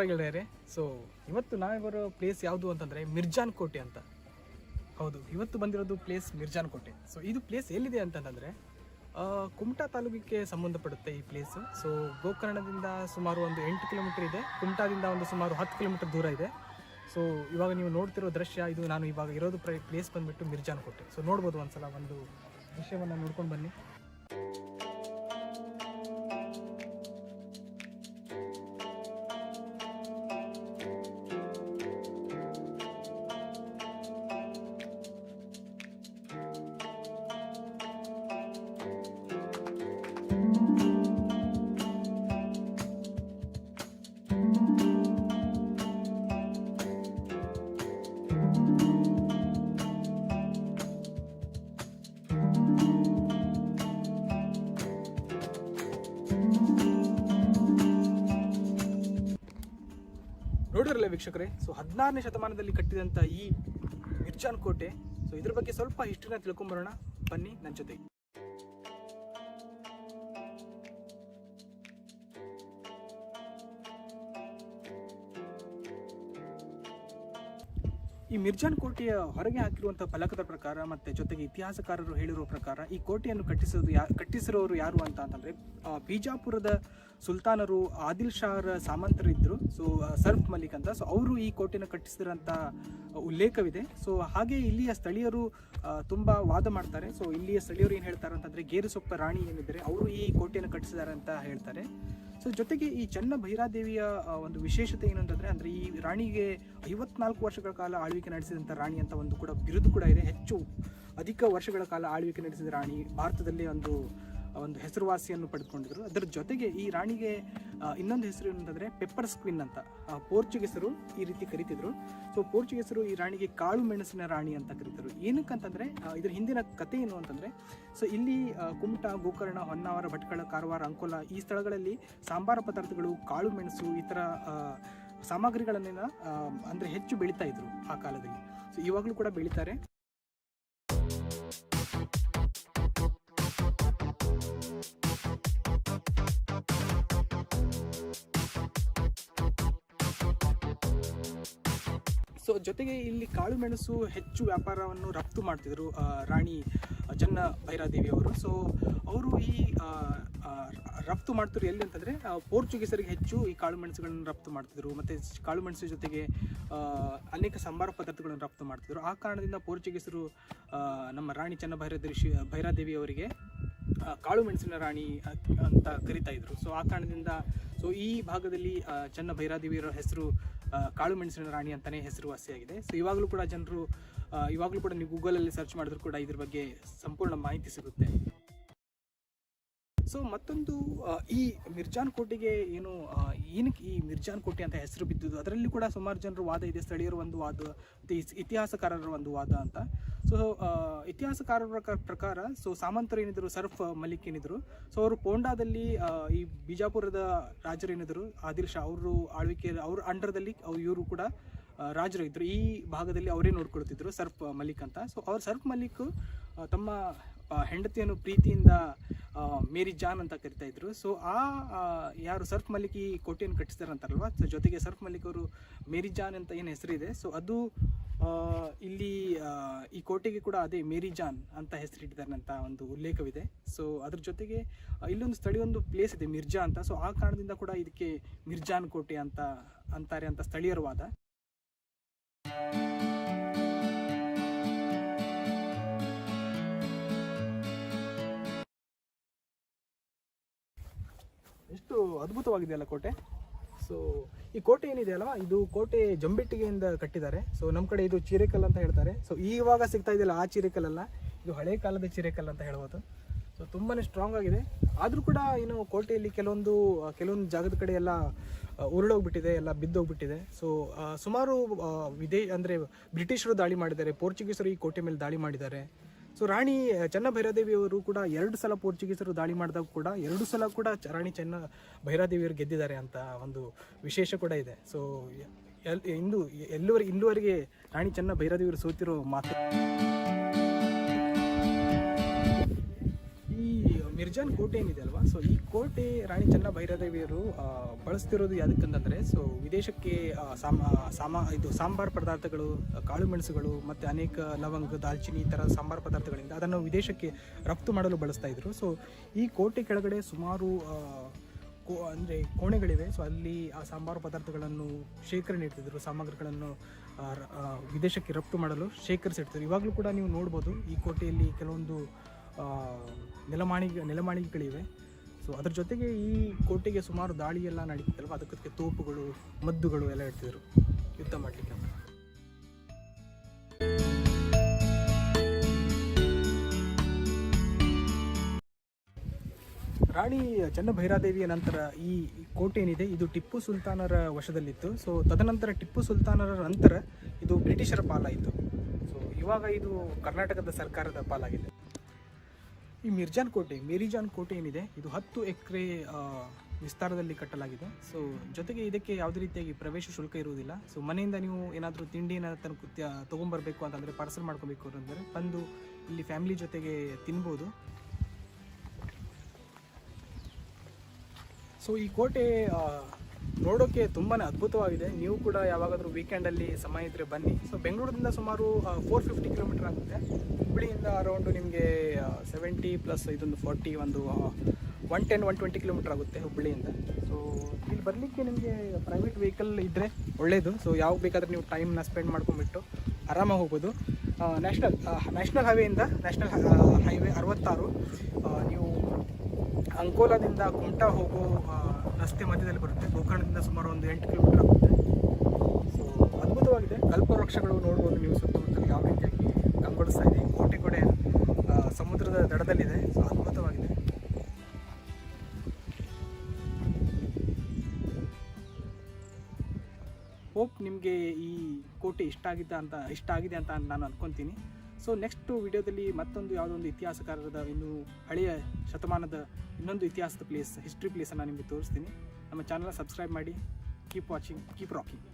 ನಮಸ್ಕಾರ ಗೆಳೆಯರೆ ಸೊ ಇವತ್ತು ನಾವೇ ಬರೋ ಪ್ಲೇಸ್ ಯಾವುದು ಅಂತಂದರೆ ಮಿರ್ಜಾನ್ ಕೋಟೆ ಅಂತ. ಹೌದು, ಇವತ್ತು ಬಂದಿರೋದು ಪ್ಲೇಸ್ ಮಿರ್ಜಾನ್ ಕೋಟೆ ಸೊ ಇದು ಪ್ಲೇಸ್ ಎಲ್ಲಿದೆ ಅಂತಂದರೆ ಕುಮಟಾ ತಾಲೂಕಿಗೆ ಸಂಬಂಧಪಡುತ್ತೆ ಈ ಪ್ಲೇಸು ಸೊ ಗೋಕರ್ಣದಿಂದ ಸುಮಾರು ಒಂದು ಎಂಟು ಕಿಲೋಮೀಟರ್ ಇದೆ. ಕುಮಟಾದಿಂದ ಒಂದು ಸುಮಾರು ಹತ್ತು ಕಿಲೋಮೀಟರ್ ದೂರ ಇದೆ. ಸೊ ಇವಾಗ ನೀವು ನೋಡ್ತಿರೋ ದೃಶ್ಯ, ಇದು ನಾನು ಇವಾಗ ಇರೋದು ಪ್ಲೇಸ್ ಬಂದ್ಬಿಟ್ಟು ಮಿರ್ಜಾನ್ ಕೋಟೆ ಸೊ ನೋಡ್ಬೋದು ಒಂದು ಸಲ ಒಂದು ದೃಶ್ಯವನ್ನು ನೋಡ್ಕೊಂಡು ಬನ್ನಿ. ನೋಡಿರಲ್ಲ ವೀಕ್ಷಕರೇ? ಸೊ ಹದಿನಾರನೇ ಶತಮಾನದಲ್ಲಿ ಕಟ್ಟಿದಂಥ ಈ ಮಿರ್ಜಾನ್ ಕೋಟೆ. ಸೊ ಇದ್ರ ಬಗ್ಗೆ ಸ್ವಲ್ಪ ಹಿಸ್ಟ್ರಿನ ತಿಳ್ಕೊಂಬರೋಣ. ಬನ್ನಿ ನನ್ನ ಜೊತೆ ಈ ಮಿರ್ಜಾನ್ ಕೋಟೆಯ ಹೊರಗೆ ಹಾಕಿರುವಂಥ ಫಲಕದ ಪ್ರಕಾರ ಮತ್ತೆ ಜೊತೆಗೆ ಇತಿಹಾಸಕಾರರು ಹೇಳಿರುವ ಪ್ರಕಾರ ಈ ಕೋಟೆಯನ್ನು ಕಟ್ಟಿಸೋದು ಯಾ, ಕಟ್ಟಿಸಿರೋರು ಯಾರು ಅಂತ ಅಂತಂದ್ರೆ ಬಿಜಾಪುರದ ಸುಲ್ತಾನರು ಆದಿಲ್ ಶಾಹರ ಸಾಮಂತರಿದ್ದರು ಸೊ ಸರ್ಫ್ ಮಲಿಕ್ ಅಂತ. ಸೊ ಅವರು ಈ ಕೋಟೆಯನ್ನು ಕಟ್ಟಿಸಿರಂತ ಉಲ್ಲೇಖವಿದೆ. ಸೊ ಹಾಗೆ ಇಲ್ಲಿಯ ಸ್ಥಳೀಯರು ತುಂಬ ವಾದ ಮಾಡ್ತಾರೆ. ಸೊ ಇಲ್ಲಿಯ ಸ್ಥಳೀಯರು ಏನು ಹೇಳ್ತಾರೆ ಅಂತಂದರೆ ಗೇರುಸೊಪ್ಪ ರಾಣಿ ಏನಿದ್ದಾರೆ, ಅವರು ಈ ಕೋಟೆಯನ್ನು ಕಟ್ಟಿಸಿದ್ದಾರೆ ಅಂತ ಹೇಳ್ತಾರೆ. ಸೊ ಜೊತೆಗೆ ಈ ಚನ್ನ ಭೈರಾದೇವಿಯ ಒಂದು ವಿಶೇಷತೆ ಏನು ಅಂತಂದರೆ, ಅಂದರೆ ಈ ರಾಣಿಗೆ ಐವತ್ನಾಲ್ಕು ವರ್ಷಗಳ ಕಾಲ ಆಳ್ವಿಕೆ ನಡೆಸಿದಂಥ ರಾಣಿ ಅಂತ ಒಂದು ಕೂಡ ಬಿರುದು ಕೂಡ ಇದೆ. ಹೆಚ್ಚು ಅಧಿಕ ವರ್ಷಗಳ ಕಾಲ ಆಳ್ವಿಕೆ ನಡೆಸಿದ ರಾಣಿ, ಭಾರತದಲ್ಲಿ ಒಂದು ಒಂದು ಹೆಸರುವಾಸಿಯನ್ನು ಪಡೆದುಕೊಂಡಿದ್ರು ಅದರ ಜೊತೆಗೆ ಈ ರಾಣಿಗೆ ಇನ್ನೊಂದು ಹೆಸರು ಏನಂತಂದರೆ ಪೆಪ್ಪರ್ ಸ್ಕ್ವಿನ್ ಅಂತ. ಪೋರ್ಚುಗೀಸರು ಈ ರೀತಿ ಕರಿತಿದ್ರು. ಸೊ ಪೋರ್ಚುಗೀಸರು ಈ ರಾಣಿಗೆ ಕಾಳು ಮೆಣಸಿನ ರಾಣಿ ಅಂತ ಕರೀತಾರೆ ಏನಕ್ಕಂತಂದರೆ ಇದರ ಹಿಂದಿನ ಕತೆ ಏನು ಅಂತಂದರೆ ಸೊ ಇಲ್ಲಿ ಕುಮಟ, ಗೋಕರ್ಣ, ಹೊನ್ನಾವರ, ಭಟ್ಕಳ, ಕಾರವಾರ, ಅಂಕೋಲ ಈ ಸ್ಥಳಗಳಲ್ಲಿ ಸಾಂಬಾರ ಪದಾರ್ಥಗಳು, ಕಾಳು ಮೆಣಸು ಈ ಥರ ಸಾಮಗ್ರಿಗಳನ್ನೆಲ್ಲ ಅಂದ್ರೆ ಹೆಚ್ಚು ಬೆಳೀತಾ ಇದ್ರು ಆ ಕಾಲದಲ್ಲಿ. ಸೊ ಇವಾಗಲೂ ಕೂಡ ಬೆಳೀತಾರೆ. ಸೊ ಜೊತೆಗೆ ಇಲ್ಲಿ ಕಾಳುಮೆಣಸು ಹೆಚ್ಚು ವ್ಯಾಪಾರವನ್ನು ರಫ್ತು ಮಾಡ್ತಿದ್ರು ರಾಣಿ ಚನ್ನ ಭೈರಾದೇವಿ ಅವರು. ಸೊ ಅವರು ಈ ರಫ್ತು ಮಾಡ್ತಿದ್ರು ಎಲ್ಲಿ ಅಂತಂದರೆ ಪೋರ್ಚುಗೀಸರಿಗೆ ಹೆಚ್ಚು ಈ ಕಾಳುಮೆಣಸುಗಳನ್ನು ರಫ್ತು ಮಾಡ್ತಿದ್ರು. ಮತ್ತು ಕಾಳುಮೆಣಸು ಜೊತೆಗೆ ಅನೇಕ ಸಂಬಾರ ಪದಾರ್ಥಗಳನ್ನು ರಫ್ತು ಮಾಡ್ತಿದ್ರು. ಆ ಕಾರಣದಿಂದ ಪೋರ್ಚುಗೀಸರು ನಮ್ಮ ರಾಣಿ ಚನ್ನ ಭೈರಾದೇವಿ ಶಿ ಭೈರಾದೇವಿ ಅವರಿಗೆ ಕಾಳು ಮೆಣಸಿನ ರಾಣಿ ಅಂತ ಕರಿತಾ ಇದ್ರು. ಸೊ ಆ ಕಾರಣದಿಂದ ಸೊ ಈ ಭಾಗದಲ್ಲಿ ಚೆನ್ನ ಭೈರಾದೇವಿಯವರ ಹೆಸರು ಕಾಳು ಮೆಣಸಿನ ರಾಣಿ ಅಂತಲೇ ಹೆಸರುವಾಸಿಯಾಗಿದೆ ಸೊ ಇವಾಗಲೂ ಕೂಡ ಜನರು ಇವಾಗಲೂ ಕೂಡ ನೀವು ಗೂಗಲಲ್ಲಿ ಸರ್ಚ್ ಮಾಡಿದ್ರು ಕೂಡ ಇದ್ರ ಬಗ್ಗೆ ಸಂಪೂರ್ಣ ಮಾಹಿತಿ ಸಿಗುತ್ತೆ. ಸೊ ಮತ್ತೊಂದು ಈ ಮಿರ್ಜಾನ್ ಕೋಟೆಗೆ ಏನು ಏನಕ್ಕೆ ಈ ಮಿರ್ಜಾನ್ ಕೋಟೆ ಅಂತ ಹೆಸರು ಬಿದ್ದಿದ್ದು? ಅದರಲ್ಲಿ ಕೂಡ ಸುಮಾರು ಜನರು ವಾದ ಇದೆ. ಸ್ಥಳೀಯರ ಒಂದು ವಾದ ಮತ್ತು ಇತಿಹಾಸಕಾರರ ಒಂದು ವಾದ ಅಂತ. ಸೊ ಇತಿಹಾಸಕಾರರ ಪ್ರಕ- ಪ್ರಕಾರ ಸೊ ಸಾಮಂತರು ಏನಿದ್ರು, ಸರ್ಫ್ ಮಲಿಕ್ ಏನಿದ್ರು ಸೊ ಅವರು ಪೋಂಡಾದಲ್ಲಿ ಈ ಬಿಜಾಪುರದ ರಾಜರು ಏನಿದ್ರು, ಆದಿಲ್ ಶಾ ಅವರು ಆಳ್ವಿಕೆ, ಅವ್ರ ಅಂಡರ್ದಲ್ಲಿ ಇವರು ಕೂಡ ರಾಜರು ಇದ್ರು. ಈ ಭಾಗದಲ್ಲಿ ಅವರೇ ನೋಡ್ಕೊಳ್ತಿದ್ರು ಸರ್ಫ್ ಮಲಿಕ್ ಅಂತ. ಸೊ ಅವ್ರು ಸರ್ಫ್ ಮಲಿಕ್ ತಮ್ಮ ಹೆಂಡತಿಯನ್ನು ಪ್ರೀತಿಯಿಂದ ಮೇರಿ ಜಾನ್ ಅಂತ ಕರಿತಾ ಇದ್ರು. ಸೊ ಆ ಯಾರು ಸರ್ಫ್ ಮಲ್ಲಿಕ್ ಈ ಕೋಟೆಯನ್ನು ಕಟ್ಟಿಸ್ತಾರೆ ಅಂತಾರಲ್ವಾ ಸೊ ಜೊತೆಗೆ ಸರ್ಫ್ ಮಲ್ಲಿಕ್ ಅವರು ಮೇರಿ ಜಾನ್ ಅಂತ ಏನು ಹೆಸರಿದೆ ಸೊ ಅದು ಇಲ್ಲಿ ಈ ಕೋಟೆಗೆ ಕೂಡ ಅದೇ ಮೇರಿ ಜಾನ್ ಅಂತ ಹೆಸರಿಟ್ಟಿದ್ದಾರೆ ಅಂತ ಒಂದು ಉಲ್ಲೇಖವಿದೆ. ಸೊ ಅದ್ರ ಜೊತೆಗೆ ಇಲ್ಲೊಂದು ಸ್ಥಳೀಯ ಒಂದು ಪ್ಲೇಸ್ ಇದೆ, ಮಿರ್ಜಾ ಅಂತ. ಸೊ ಆ ಕಾರಣದಿಂದ ಕೂಡ ಇದಕ್ಕೆ ಮಿರ್ಜಾನ್ ಕೋಟೆ ಅಂತ ಅಂತಾರೆ ಅಂತ ಸ್ಥಳೀಯರ ವಾದ. ಎಷ್ಟು ಅದ್ಭುತವಾಗಿದೆಯಲ್ಲ ಕೋಟೆ? ಸೊ ಈ ಕೋಟೆ ಏನಿದೆ ಅಲ್ವಾ? ಇದು ಕೋಟೆ ಜಂಬಿಟ್ಟಿಗೆಯಿಂದ ಕಟ್ಟಿದ್ದಾರೆ. ಸೊ ನಮ್ಮ ಕಡೆ ಇದು ಚೀರೆಕಲ್ಲು ಅಂತ ಹೇಳ್ತಾರೆ. ಸೊ ಈವಾಗ ಸಿಗ್ತಾ ಇದೆಯಲ್ಲ ಆ ಚೀರೆಕಲ್ಲ ಇದು ಹಳೆ ಕಾಲದ ಚೀರೆಕಲ್ ಅಂತ ಹೇಳ್ಬೋದು. ಸೊ ತುಂಬಾ ಸ್ಟ್ರಾಂಗ್ ಆಗಿದೆ. ಆದರೂ ಕೂಡ ಏನು ಕೋಟೆಯಲ್ಲಿ ಕೆಲವೊಂದು ಕೆಲವೊಂದು ಜಾಗದ ಕಡೆ ಎಲ್ಲ ಉರುಳೋಗ್ಬಿಟ್ಟಿದೆ, ಎಲ್ಲ ಬಿದ್ದೋಗ್ಬಿಟ್ಟಿದೆ. ಸೊ ಸುಮಾರು ವಿದೇ, ಅಂದರೆ ಬ್ರಿಟಿಷರು ದಾಳಿ ಮಾಡಿದ್ದಾರೆ. ಪೋರ್ಚುಗೀಸರು ಈ ಕೋಟೆ ಮೇಲೆ ದಾಳಿ ಮಾಡಿದ್ದಾರೆ. ಸೊ ರಾಣಿ ಚೆನ್ನ ಭೈರಾದೇವಿ ಅವರು ಕೂಡ ಎರಡು ಸಲ ಪೋರ್ಚುಗೀಸರು ದಾಳಿ ಮಾಡಿದಾಗ ಕೂಡ ಎರಡು ಸಲ ಕೂಡ ರಾಣಿ ಚೆನ್ನ ಭೈರಾದೇವಿಯವರು ಗೆದ್ದಿದ್ದಾರೆ ಅಂತ ಒಂದು ವಿಶೇಷ ಕೂಡ ಇದೆ. ಸೊ ಎಲ್, ಇಂದು ಎಲ್ಲವರೆಗೆ ಇಲ್ಲಿವರೆಗೆ ರಾಣಿ ಚೆನ್ನ ಭೈರಾದೇವಿಯವರು ಸೋತಿರೋ ಮಾತು ಈ ಮಿರ್ಜಾನ್ ಕೋಟೆ ಏನಿದೆ ಅಲ್ವಾ? ಸೊ ಈ ಕೋಟೆ ರಾಣಿ ಚೆನ್ನಭೈರದೇವಿಯರು ಆ, ಬಳಸ್ತಿರೋದು ಯಾವುದಕ್ಕಂತಂದರೆ ಸೊ ವಿದೇಶಕ್ಕೆ ಸಾಮ ಇದು ಸಾಂಬಾರು ಪದಾರ್ಥಗಳು ಕಾಳು ಮೆಣಸುಗಳು ಮತ್ತು ಅನೇಕ ಲವಂಗ ದಾಲ್ಚಿನ್ನಿ ಈ ಥರ ಸಾಂಬಾರು ಪದಾರ್ಥಗಳಿಂದ ಅದನ್ನು ವಿದೇಶಕ್ಕೆ ರಫ್ತು ಮಾಡಲು ಬಳಸ್ತಾ ಇದ್ರು. ಸೊ ಈ ಕೋಟೆ ಕೆಳಗಡೆ ಸುಮಾರು ಕೋ ಅಂದರೆ ಕೋಣೆಗಳಿವೆ. ಸೊ ಅಲ್ಲಿ ಆ ಸಾಂಬಾರು ಪದಾರ್ಥಗಳನ್ನು ಶೇಖರಣೆ ಇಡ್ತಿದ್ರು ಸಾಮಗ್ರಿಗಳನ್ನು ವಿದೇಶಕ್ಕೆ ರಫ್ತು ಮಾಡಲು ಶೇಖರಿಸಿಡ್ತಿದ್ರು. ಇವಾಗಲೂ ಕೂಡ ನೀವು ನೋಡ್ಬೋದು ಈ ಕೋಟೆಯಲ್ಲಿ ಕೆಲವೊಂದು ಆ, ನೆಲಮಾಣಿಗಳಿವೆ. ಸೊ ಅದ್ರ ಜೊತೆಗೆ ಈ ಕೋಟೆಗೆ ಸುಮಾರು ದಾಳಿ ಎಲ್ಲ ನಡೀತಿತ್ತಲ್ವ? ಅದಕ್ಕೆ ತೋಪುಗಳು ಮದ್ದುಗಳು ಎಲ್ಲ ಇಡ್ತಿದ್ರು. ಯುದ್ಧ ಮಾಡಲಿಕ್ಕೆ ರಾಣಿ ಚೆನ್ನಭೈರಾದೇವಿಯ ನಂತರ ಈ ಕೋಟೆ ಏನಿದೆ ಇದು ಟಿಪ್ಪು ಸುಲ್ತಾನರ ವಶದಲ್ಲಿತ್ತು. ಸೊ ತದನಂತರ ಟಿಪ್ಪು ಸುಲ್ತಾನರ ನಂತರ ಇದು ಬ್ರಿಟಿಷರ ಪಾಲಾಯಿತು. ಸೊ ಇವಾಗ ಇದು ಕರ್ನಾಟಕದ ಸರ್ಕಾರದ ಪಾಲಾಗಿದೆ. ಈ ಮಿರ್ಜಾನ್ ಕೋಟೆ ಮೇರಿಜಾನ್ ಕೋಟೆ ಏನಿದೆ, ಇದು ಹತ್ತು ಎಕರೆ ವಿಸ್ತಾರದಲ್ಲಿ ಕಟ್ಟಲಾಗಿದೆ. ಸೊ ಜೊತೆಗೆ ಇದಕ್ಕೆ ಯಾವುದೇ ರೀತಿಯಾಗಿ ಪ್ರವೇಶ ಶುಲ್ಕ ಇರುವುದಿಲ್ಲ. ಸೊ ಮನೆಯಿಂದ ನೀವು ಏನಾದರೂ ತಿಂಡಿ ಏನಾದ್ರು ತನಕ ತೊಗೊಂಬರ್ಬೇಕು ಅಂತಂದರೆ ಪಾರ್ಸಲ್ ಮಾಡ್ಕೋಬೇಕು ಅಂತಂದರೆ ಬಂದು ಇಲ್ಲಿ ಫ್ಯಾಮಿಲಿ ಜೊತೆಗೆ ತಿನ್ಬೋದು. ಸೊ ಈ ಕೋಟೆ ನೋಡೋಕ್ಕೆ ನೋಡೋಕೆ ತುಂಬಾ ಅದ್ಭುತವಾಗಿದೆ. ನೀವು ಕೂಡ ಯಾವಾಗಾದರೂ ವೀಕೆಂಡಲ್ಲಿ ಸಮಯ ಇದ್ದರೆ ಬನ್ನಿ. ಸೊ ಬೆಂಗಳೂರಿಂದ ಸುಮಾರು ಫೋರ್ ಫಿಫ್ಟಿ ಕಿಲೋಮೀಟರ್ ಆಗುತ್ತೆ. ಹುಬ್ಬಳ್ಳಿಯಿಂದ ಅರೌಂಡು ನಿಮಗೆ ಸೆವೆಂಟಿ ಪ್ಲಸ್ ಇದೊಂದು ಫಾರ್ಟಿ ಒಂದು one ten one twenty kilometre ಆಗುತ್ತೆ ಹುಬ್ಬಳ್ಳಿಯಿಂದ. ಸೊ ಇಲ್ಲಿ ಬರಲಿಕ್ಕೆ ನಿಮಗೆ ಪ್ರೈವೇಟ್ ವೆಹಿಕಲ್ ಇದ್ದರೆ ಒಳ್ಳೆಯದು ಸೊ ಯಾವಾಗ ಬೇಕಾದರೆ ನೀವು ಟೈಮ್ನ ಸ್ಪೆಂಡ್ ಮಾಡ್ಕೊಂಬಿಟ್ಟು ಆರಾಮಾಗಿ ಹೋಗ್ಬೋದು. ನ್ಯಾಷನಲ್ ನ್ಯಾಷನಲ್ ಹೈವೇಯಿಂದ ನ್ಯಾಷನಲ್ ಹೈವೇ ಅರವತ್ತಾರು. ನೀವು ಅಂಕೋಲಾದಿಂದ ಕುಮಟಾ ಹೋಗೋ ರಸ್ತೆ ಮಧ್ಯದಲ್ಲಿ ಬರುತ್ತೆ. ಗೋಕರ್ಣದಿಂದ ಸುಮಾರು ಒಂದು ಎಂಟು ಕಿಲೋಮೀಟರ್ ಆಗುತ್ತೆ. ಸೊ ಅದ್ಭುತವಾಗಿದೆ. ಕಲ್ಪವೃಕ್ಷಗಳು ನೋಡ್ಬೋದು ನೀವು ಸುತ್ತಮುತ್ತಲು ಇಷ್ಟ ಆಗಿದೆ ಅಂತ, ಇಷ್ಟ ಆಗಿದೆ ಅಂತ ನಾನು ಅಂದ್ಕೊತೀನಿ ಸೊ ನೆಕ್ಸ್ಟ್ ವಿಡಿಯೋದಲ್ಲಿ ಮತ್ತೊಂದು ಯಾವುದೋ ಒಂದು ಇತಿಹಾಸಕಾರರದ ಇನ್ನು ಹಳೆಯ ಶತಮಾನದ ಇನ್ನೊಂದು ಇತಿಹಾಸದ ಪ್ಲೇಸ್ ಹಿಸ್ಟ್ರಿ ಪ್ಲೇಸನ್ನು ನಿಮಗೆ ತೋರಿಸ್ತೀನಿ. ನಮ್ಮ ಚಾನಲ್ ಸಬ್ಸ್ಕ್ರೈಬ್ ಮಾಡಿ ಕೀಪ್ ವಾಚಿಂಗ್ ಕೀಪ್ ರಾಕಿಂಗ್